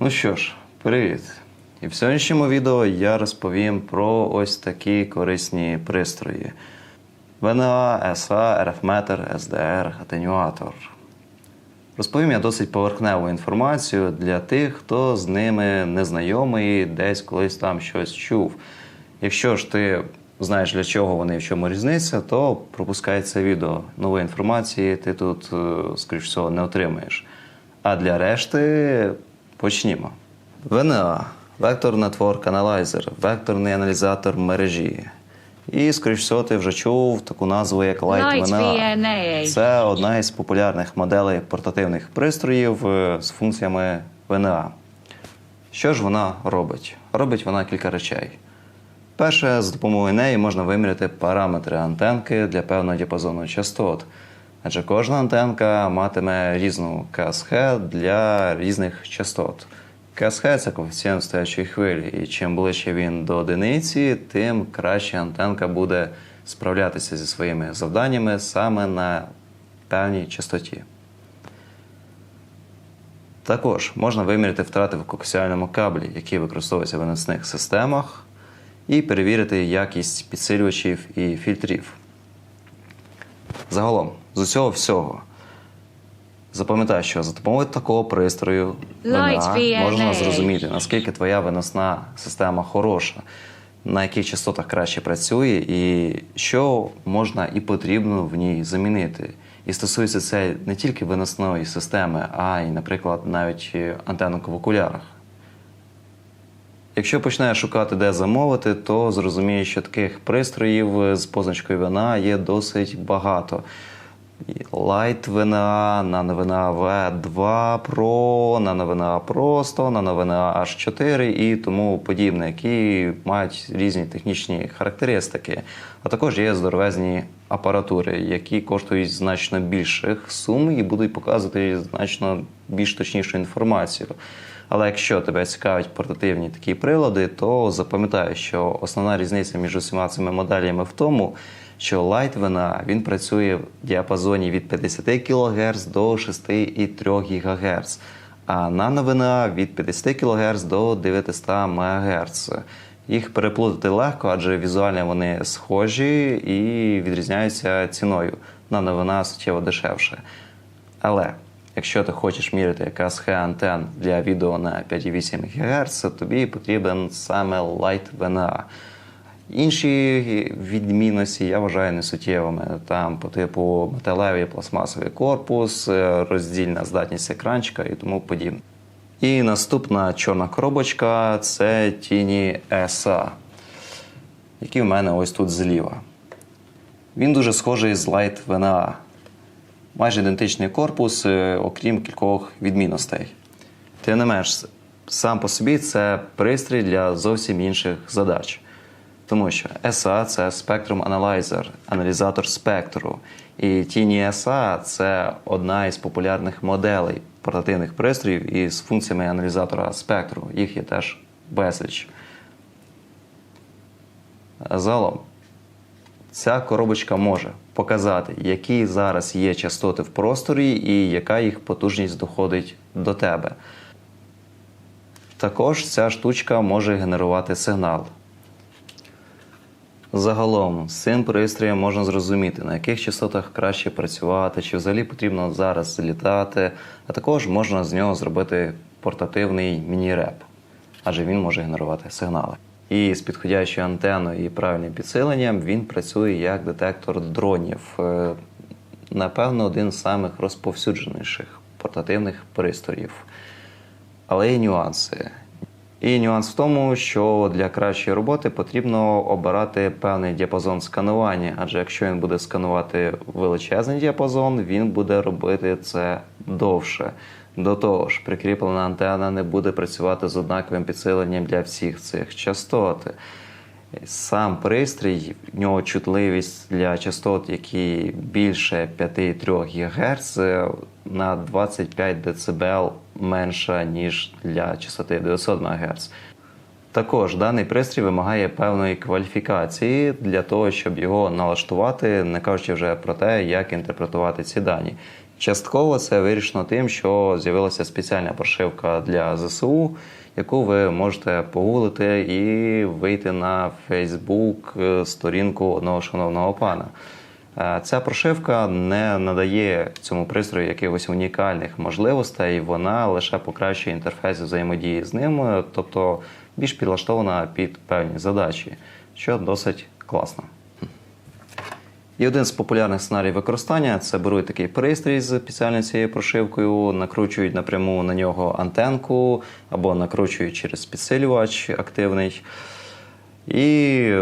Ну що ж, привіт! І в сьогоднішньому відео я розповім про ось такі корисні пристрої: ВНА, СА, РФметр, СДР, атенюатор. Розповім я досить поверхневу інформацію для тих, хто з ними не знайомий, десь колись там щось чув. Якщо ж ти знаєш для чого вони і в чому різниця, то пропускай це відео. Нової інформації ти тут, е, скоріш всього, не отримаєш. А для решти почнімо. ВНА Vector Network Analyzer, векторний аналізатор мережі. І, скоріш всього, ти вже чув таку назву, як Light. VNA. Це одна із популярних моделей портативних пристроїв е, з функціями ВНА. Що ж вона робить? Робить вона кілька речей. Перше, з допомогою неї можна виміряти параметри антенки для певного діапазону частот. Адже кожна антенка матиме різну КСХ для різних частот. КСХ це коефіцієнт стоячої хвилі, і чим ближче він до одиниці, тим краще антенка буде справлятися зі своїми завданнями саме на певній частоті. Також можна виміряти втрати в коаксіальному каблі, які використовуються в виносних системах, і перевірити якість підсилювачів і фільтрів. Загалом, з усього всього, запам'ятай, що за допомогою такого пристрою VNA. можна зрозуміти, наскільки твоя виносна система хороша, на яких частотах краще працює, і що можна і потрібно в ній замінити. І стосується це не тільки виносної системи, а й, наприклад, навіть антенок в окулярах. Якщо почнеш шукати, де замовити, то зрозумієш, що таких пристроїв з позначкою вина є досить багато. VNA, Nano VNA V2 Pro, VNA просто, VNA H4 і тому подібне, які мають різні технічні характеристики. А також є здоровезні апаратури, які коштують значно більших сум і будуть показувати значно більш точнішу інформацію. Але якщо тебе цікавлять портативні такі прилади, то запам'ятай, що основна різниця між усіма цими моделями в тому, що Light він працює в діапазоні від 50 кГц до 6,3 ГГц, а VNA від 50 кГц до 900 МГц. Їх переплутати легко, адже візуально вони схожі і відрізняються ціною. VNA суттєво дешевше. Але якщо ти хочеш міряти КСХ антен для відео на 5,8 ГГц, тобі потрібен саме Light VNA. Інші відмінності я вважаю несуттєвими. Там по типу металевий пластмасовий корпус, е, роздільна здатність екранчика і тому подібне. І наступна чорна коробочка це тіні ESA, які в мене ось тут зліва. Він дуже схожий з Light VNA. Майже ідентичний корпус, е, окрім кількох відмінностей. Тим не менш, сам по собі це пристрій для зовсім інших задач. Тому що SA – це Spectrum Analyzer, аналізатор спектру. І Tiny SA – це одна із популярних моделей портативних пристроїв із функціями аналізатора спектру. Їх є теж безліч. Загалом, ця коробочка може показати, які зараз є частоти в просторі і яка їх потужність доходить до тебе. Також ця штучка може генерувати сигнал. Загалом з цим пристроєм можна зрозуміти, на яких частотах краще працювати, чи взагалі потрібно зараз літати, а також можна з нього зробити портативний міні-реп, адже він може генерувати сигнали. І з підходящою антеною і правильним підсиленням він працює як детектор дронів. Е, Напевно, один з самих розповсюдженіших портативних пристроїв. Але є нюанси. І нюанс в тому, що для кращої роботи потрібно обирати певний діапазон сканування, адже якщо він буде сканувати величезний діапазон, він буде робити це довше. До того ж, прикріплена антенна не буде працювати з однаковим підсиленням для всіх цих частот. Сам пристрій, в нього чутливість для частот, які більше 5,3 ГГц, на 25 дБ менша, ніж для частоти 900 МГц. Також даний пристрій вимагає певної кваліфікації для того, щоб його налаштувати, не кажучи вже про те, як інтерпретувати ці дані. Частково це вирішено тим, що з'явилася спеціальна прошивка для ЗСУ, яку ви можете погуглити і вийти на Фейсбук сторінку одного шановного пана. Е, Ця прошивка не надає цьому пристрою якихось унікальних можливостей, вона лише покращує інтерфейс взаємодії з ним, е, тобто більш підлаштована під певні задачі, що досить класно. І один з популярних сценаріїв використання це беруть такий пристрій з спеціальною цією прошивкою, накручують напряму на нього антенку або накручують через підсилювач активний. І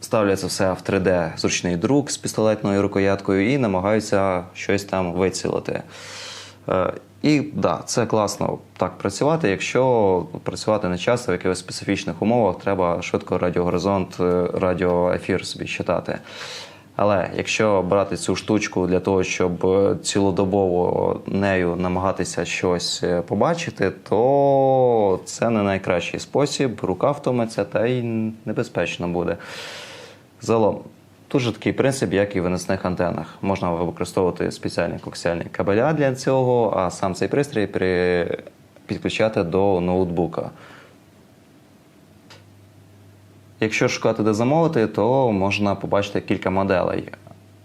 ставляться все в 3D зручний друк з пістолетною рукояткою і намагаються щось там вицілити. Е, І да, це класно так працювати. Якщо працювати не часто в якихось специфічних умовах, треба швидко радіогоризонт, е, радіоефір собі читати. Але якщо брати цю штучку для того, щоб е, цілодобово нею намагатися щось е, побачити, то це не найкращий спосіб. Рука втомиться та й небезпечно буде. Загалом, дуже такий принцип, як і в виносних антенах. Можна використовувати спеціальні коаксіальні кабеля для цього, а сам цей пристрій при... підключати до ноутбука. Якщо шукати де замовити, то можна побачити кілька моделей.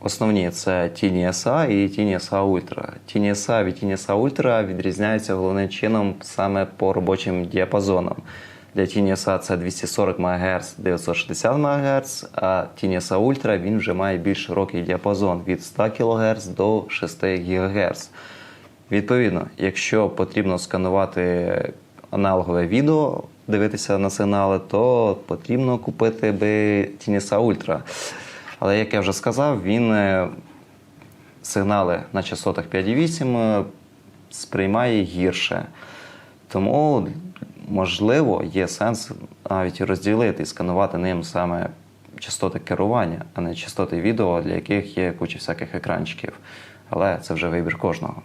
Основні це Tiny SA і Tiny SA Ultra. Tiny SA від Tiny SA Ultra відрізняються головним чином саме по робочим діапазонам. Для Tiny SA це 240 МГц, 960 МГц, а Tiny SA Ultra він вже має більш широкий діапазон від 100 кГц до 6 ГГц. Відповідно, якщо потрібно сканувати аналогове відео, дивитися на сигнали, то потрібно купити би Tініса Ультра. Але як я вже сказав, він е, сигнали на частотах 5,8 е, сприймає гірше. Тому, можливо, є сенс навіть розділити і сканувати ним саме частоти керування, а не частоти відео, для яких є куча всяких екранчиків. Але це вже вибір кожного.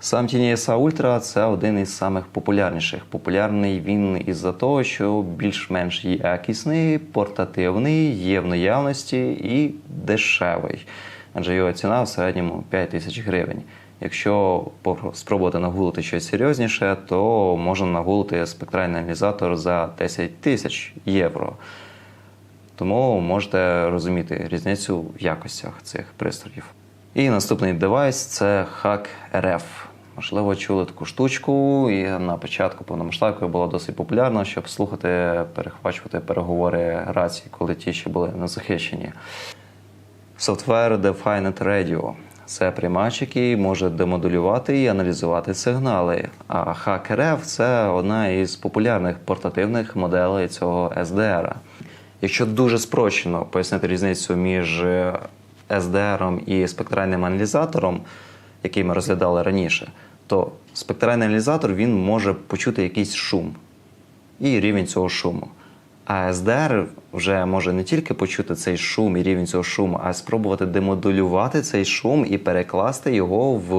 Сам TNSA Ultra це один із самих популярніших. Популярний він із-за того, що більш-менш якісний, портативний, є в наявності і дешевий. Адже його ціна в середньому 5 тисяч гривень. Якщо спробувати нагулити щось серйозніше, то можна нагулити спектральний аналізатор за 10 тисяч євро. Тому можете розуміти різницю в якостях цих пристроїв. І наступний девайс це Hack RF. Можливо, чули таку штучку, і на початку повномасштабки було досить популярно, щоб слухати, перехвачувати переговори рації, коли ті ще були не захищені. Software Defined Radio. Це приймач, який може демодулювати і аналізувати сигнали. А HackRF – це одна із популярних портативних моделей цього SDR. Якщо дуже спрощено пояснити різницю між SDR і спектральним аналізатором, який ми розглядали раніше, то спектральний аналізатор він може почути якийсь шум і рівень цього шуму. А SDR вже може не тільки почути цей шум і рівень цього шуму, а спробувати демодулювати цей шум і перекласти його в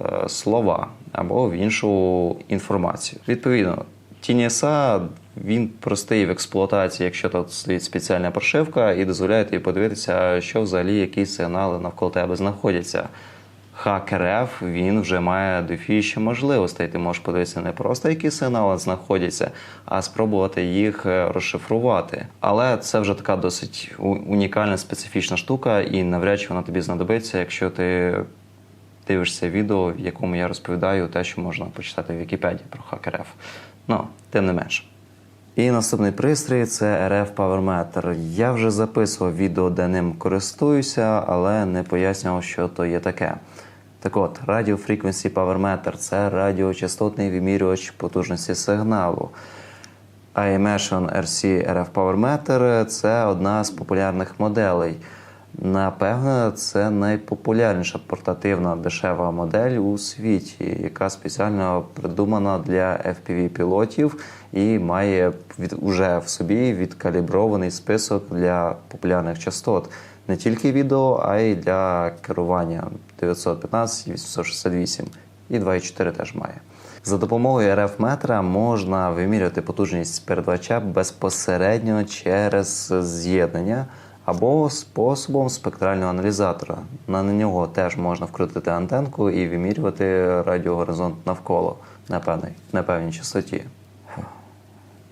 е, слова або в іншу інформацію. Відповідно, TNSA він простий в експлуатації, якщо тут стоїть спеціальна прошивка, і дозволяє тобі подивитися, що взагалі які сигнали навколо тебе знаходяться. HackRF він вже має дофіще можливостей. Ти можеш подивитися не просто які сигнали знаходяться, а спробувати їх е, розшифрувати. Але це вже така досить унікальна специфічна штука, і навряд чи вона тобі знадобиться, якщо ти дивишся відео, в якому я розповідаю те, що можна почитати в Вікіпедії про HackRF. Ну, тим не менше. І наступний пристрій це RF PowerMeter. Я вже записував відео, де ним користуюся, але не пояснював, що то є таке. Так от, Radio Frequency Power це радіочастотний вимірювач потужності сигналу. iMation RC RF Power Meter – це одна з популярних моделей. Напевно, це найпопулярніша портативна дешева модель у світі, яка спеціально придумана для FPV-пілотів і має від, уже в собі відкалібрований список для популярних частот. Не тільки відео, а й для керування 915 і 868. І 2.4 теж має. За допомогою RF-метра можна вимірювати потужність передавача безпосередньо через з'єднання або способом спектрального аналізатора. На нього теж можна вкрутити антенку і вимірювати радіогоризонт навколо на певній, на певній частоті.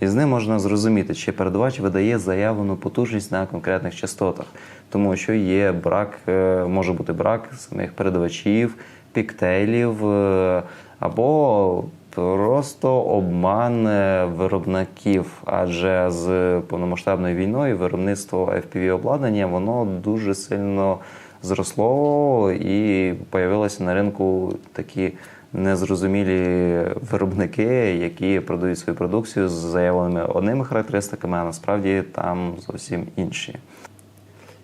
І з ним можна зрозуміти, чи передавач видає заявлену потужність на конкретних частотах, тому що є брак, е, може бути брак самих передавачів, піктейлів е, або просто обман е, виробників. Адже з повномасштабною війною виробництво FPV обладнання воно дуже сильно зросло і появилося на ринку такі незрозумілі виробники, які продають свою продукцію з заявленими одними характеристиками, а насправді там зовсім інші.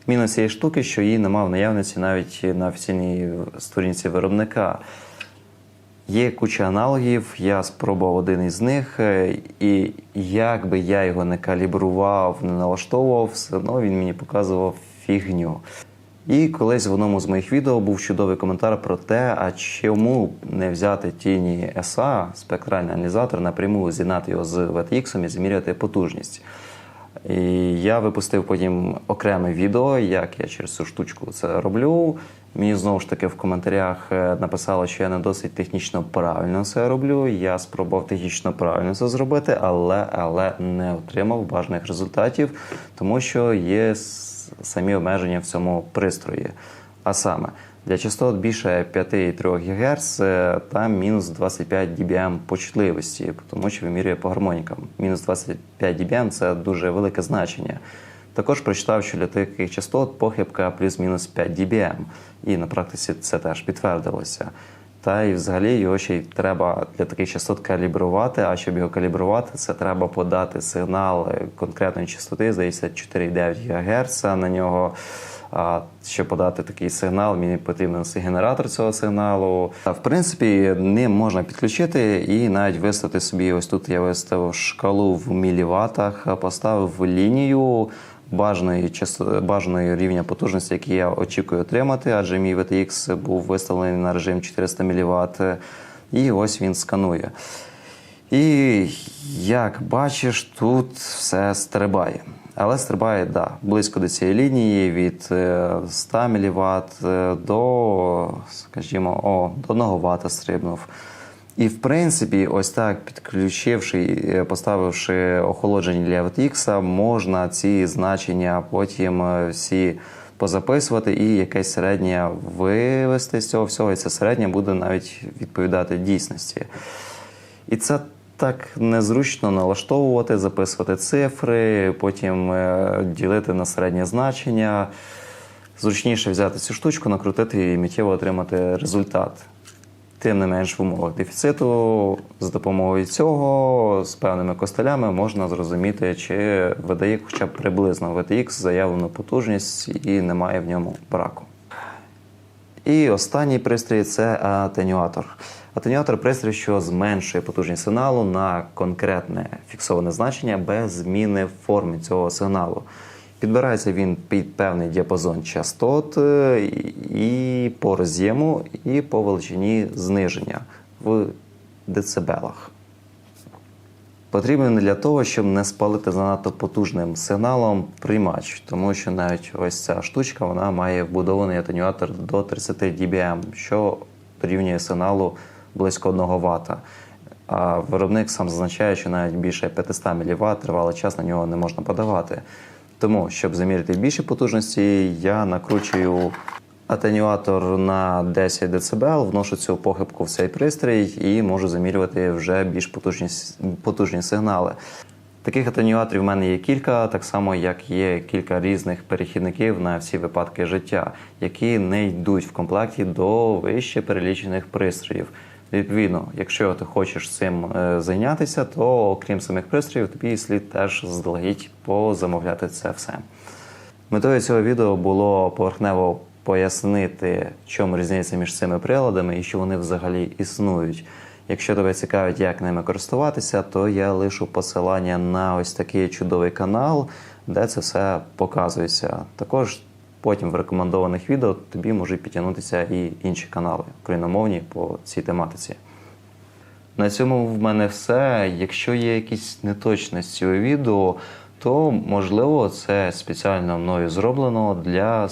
Мінус цієї штуки, що її немає в наявності навіть на офіційній сторінці виробника. Є куча аналогів, я спробував один із них, е, і як би я його не калібрував, не налаштовував, все одно він мені показував фігню. І колись в одному з моїх відео був чудовий коментар про те, а чому не взяти тіні SA, спектральний аналізатор, напряму з'єднати його з VTX і зміряти потужність. І я випустив потім окреме відео, як я через цю штучку це роблю. Мені знову ж таки в коментарях е, написали, що я не досить технічно правильно це роблю. Я спробував технічно правильно це зробити, але, але не отримав бажаних результатів, тому що є самі обмеження в цьому пристрої. А саме для частот більше 5,3 ГГц там мінус 25 dBm по чутливості, тому що вимірює по гармонікам. Мінус 25 dBm – це дуже велике значення. Також прочитав, що для таких частот похибка плюс-мінус 5 dBm. І на практиці це теж підтвердилося. Та і взагалі його ще й треба для таких частот калібрувати. А щоб його калібрувати, це треба подати сигнал е, конкретної частоти, здається, 4,9 ГГц на нього. А щоб подати такий сигнал, мені потрібен генератор цього сигналу. А в принципі, ним можна підключити і навіть виставити собі. Ось тут я виставив шкалу в міліватах, поставив лінію бажаної бажаної рівня потужності, який я очікую отримати, адже мій VTX був виставлений на режим 400 мВт, і ось він сканує. І як бачиш, тут все стрибає. Але стрибає да, близько до цієї лінії від е, 100 мВт до, скажімо, о, до 1 Вт стрибнув. І в принципі, ось так підключивши, е, поставивши охолодження для VTX, можна ці значення потім е, всі позаписувати і якесь середнє вивести з цього всього. І це середнє буде навіть відповідати дійсності. І це так незручно налаштовувати, записувати цифри, потім е, ділити на середнє значення. Зручніше взяти цю штучку, накрутити і миттєво отримати результат. Тим не менш, в умовах дефіциту за допомогою цього з певними костелями можна зрозуміти, чи видає хоча б приблизно VTX заявлену потужність і немає в ньому браку. І останній пристрій це атенюатор. Атенюатор пристрій, що зменшує потужність сигналу на конкретне фіксоване значення без зміни форми цього сигналу. Підбирається він під певний діапазон частот е, і по роз'єму, і по величині зниження в децибелах. Потрібен для того, щоб не спалити занадто потужним сигналом приймач, тому що навіть ось ця штучка вона має вбудований атенюатор до 30 dBm, що дорівнює сигналу близько 1 Вт. А виробник сам зазначає, що навіть більше 500 мВт тривалий час на нього не можна подавати. Тому, щоб заміряти більші потужності, я накручую атенюатор на 10 дБ, вношу цю похибку в цей пристрій і можу замірювати вже більш потужні, потужні сигнали. Таких атенюаторів в мене є кілька, так само як є кілька різних перехідників на всі випадки життя, які не йдуть в комплекті до вище перелічених пристроїв. Відповідно, якщо ти хочеш цим е, зайнятися, то окрім самих пристроїв, тобі слід теж заздалегідь позамовляти це все. Метою цього відео було поверхнево пояснити, в чому різниця між цими приладами і що вони взагалі існують. Якщо тебе цікавить, як ними користуватися, то я лишу посилання на ось такий чудовий канал, де це все показується. Також потім в рекомендованих відео тобі можуть підтягнутися і інші канали україномовні по цій тематиці. На цьому в мене все. Якщо є якісь неточності у відео, то можливо це спеціально мною зроблено для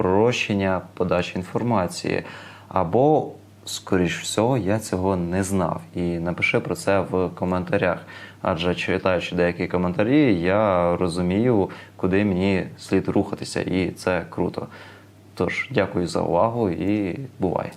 спрощення подачі інформації. Або, скоріш всього, я цього не знав. І напиши про це в коментарях. Адже читаючи деякі коментарі, я розумію, куди мені слід рухатися, і це круто. Тож, дякую за увагу і бувай!